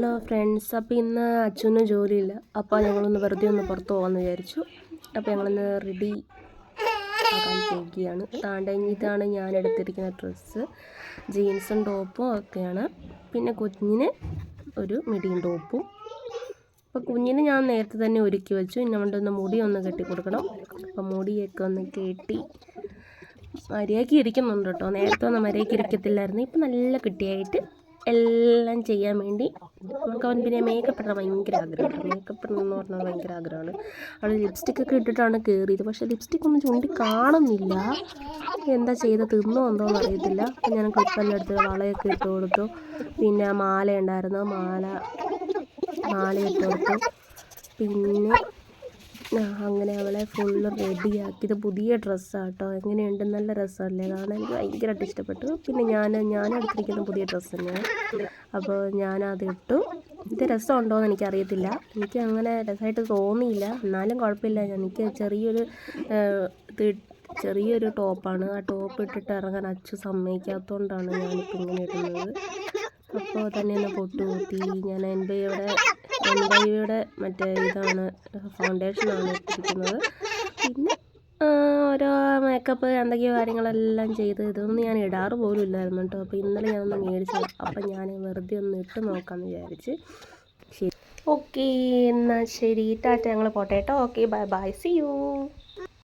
Hello friends അപ്പോൾ ഇന്ന് അച്ഛന് ജോലിയില്ല. അപ്പോൾ ഞങ്ങളൊന്ന് വെറുതെ ഒന്ന് പുറത്ത് പോകാമെന്ന് വിചാരിച്ചു. അപ്പോൾ ഞങ്ങളൊന്ന് റെഡി ആക്കാൻ പോകുകയാണ് താണ്ട ഇതാണ് ഞാൻ എടുത്തിരിക്കുന്ന ഡ്രസ്സ് ജീൻസും ടോപ്പും ഒക്കെയാണ്. പിന്നെ കുഞ്ഞിന് ഒരു മിടിയും ടോപ്പും അപ്പോൾ കുഞ്ഞിന് ഞാൻ നേരത്തെ തന്നെ ഒരുക്കി വെച്ചു. ഇനി കൊണ്ടൊന്ന് ഒന്ന് മുടി ഒന്ന് കെട്ടി കൊടുക്കണം. അപ്പോൾ മുടിയൊക്കെ ഒന്ന് കെട്ടി മര്യാദയ്ക്ക് ഇരിക്കുന്നുണ്ട് കേട്ടോ. നേരത്തെ ഒന്നും മര്യാദയ്ക്ക് ഇരിക്കത്തില്ലായിരുന്നു. ഇപ്പം നല്ല കുട്ടിയായിട്ട് എല്ലാം ചെയ്യാൻ വേണ്ടി നമുക്ക് അവൻ പിന്നെ മേക്കപ്പ് ഇടാൻ ഭയങ്കര ആഗ്രഹമാണ് മേക്കപ്പ് ഇടണം എന്ന് പറഞ്ഞാൽ ഭയങ്കര ആഗ്രഹമാണ്. അവൾ ലിപ്സ്റ്റിക് ഒക്കെ ഇട്ടിട്ടാണ് കയറിയത് പക്ഷേ ലിപ്സ്റ്റിക് ഒന്നും ചൂണ്ടി കാണുന്നില്ല. എന്താ ചെയ്ത് തിന്നോ എന്തോ എന്ന് അറിയത്തില്ല. അപ്പം ഞാൻ ക്ലിപ്പെല്ലാം എടുത്ത് വളയൊക്കെ ഇട്ട് കൊടുത്തു. പിന്നെ മാല ഉണ്ടായിരുന്നു. മാല മാല ഇട്ട് കൊടുത്തു. പിന്നെ അങ്ങനെ അവളെ ഫുള്ള് റെഡിയാക്കി ഇത് പുതിയ ഡ്രസ്സാണ് എങ്ങനെയുണ്ട്? നല്ല രസമല്ലേ? കാരണം എനിക്ക് ഭയങ്കരമായിട്ട് ഇഷ്ടപ്പെട്ടു. പിന്നെ ഞാൻ ഞാൻ എടുത്തിരിക്കുന്ന പുതിയ ഡ്രസ്സ് തന്നെയാണ്. അപ്പോൾ ഞാനത് ഇട്ടു. ഇത് രസമുണ്ടോ എന്ന് എനിക്കറിയത്തില്ല. എനിക്ക് അങ്ങനെ രസമായിട്ട് തോന്നിയില്ല. എന്നാലും കുഴപ്പമില്ല. എനിക്ക് ചെറിയൊരു ചെറിയൊരു ടോപ്പാണ്. ആ ടോപ്പ് ഇട്ടിട്ട് ഇറങ്ങാൻ അച്ചു സമ്മതിക്കാത്തതുകൊണ്ടാണ് ഞാനിപ്പോൾ ഇങ്ങനെ ഇടുന്നത്. അപ്പോൾ തന്നെ ഒന്ന് പൊട്ടുകൂത്തി. ഞാൻ എന്റെ എൻബൈയുടെ എൻബൈയുടെ മറ്റേ ഇതാണ് ഫൗണ്ടേഷനാണ് ഇട്ടിരിക്കുന്നത്. പിന്നെ ഓരോ മേക്കപ്പ് എന്തൊക്കെയോ കാര്യങ്ങളെല്ലാം ചെയ്ത് ഇതൊന്നും ഞാൻ ഇടാറ് പോലും ഇല്ലായിരുന്നു കേട്ടോ. അപ്പോൾ ഇന്നലെ ഞാനൊന്ന് മേടിച്ചു അപ്പം ഞാൻ വെറുതെ ഒന്ന് ഇട്ട് നോക്കാമെന്ന് വിചാരിച്ച്. ശരി. ഓക്കെ എന്നാൽ ശരി. ടാറ്റ ഞങ്ങൾ പോട്ടെ കേട്ടോ. Okay bye bye. See you